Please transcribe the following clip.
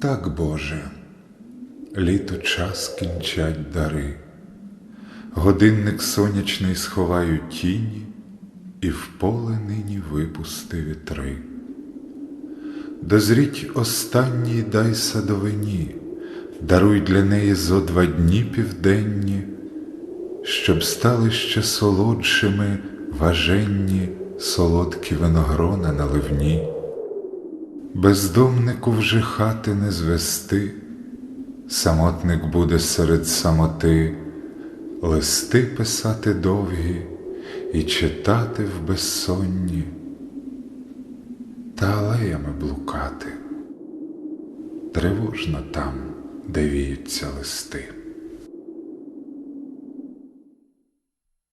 Так, Боже, літо час кінчать дари, годинник сонячний сховають тіні, і в поле нині випусти вітри. Дозріть останній дай садовині, даруй для неї зо два дні південні, щоб стали ще солодшими важенні солодкі виногрона наливні. Бездомнику вже хати не звести, самотник буде серед самоти, листи писати довгі і читати в безсонні, та алеями блукати, тривожно там, де віються листи.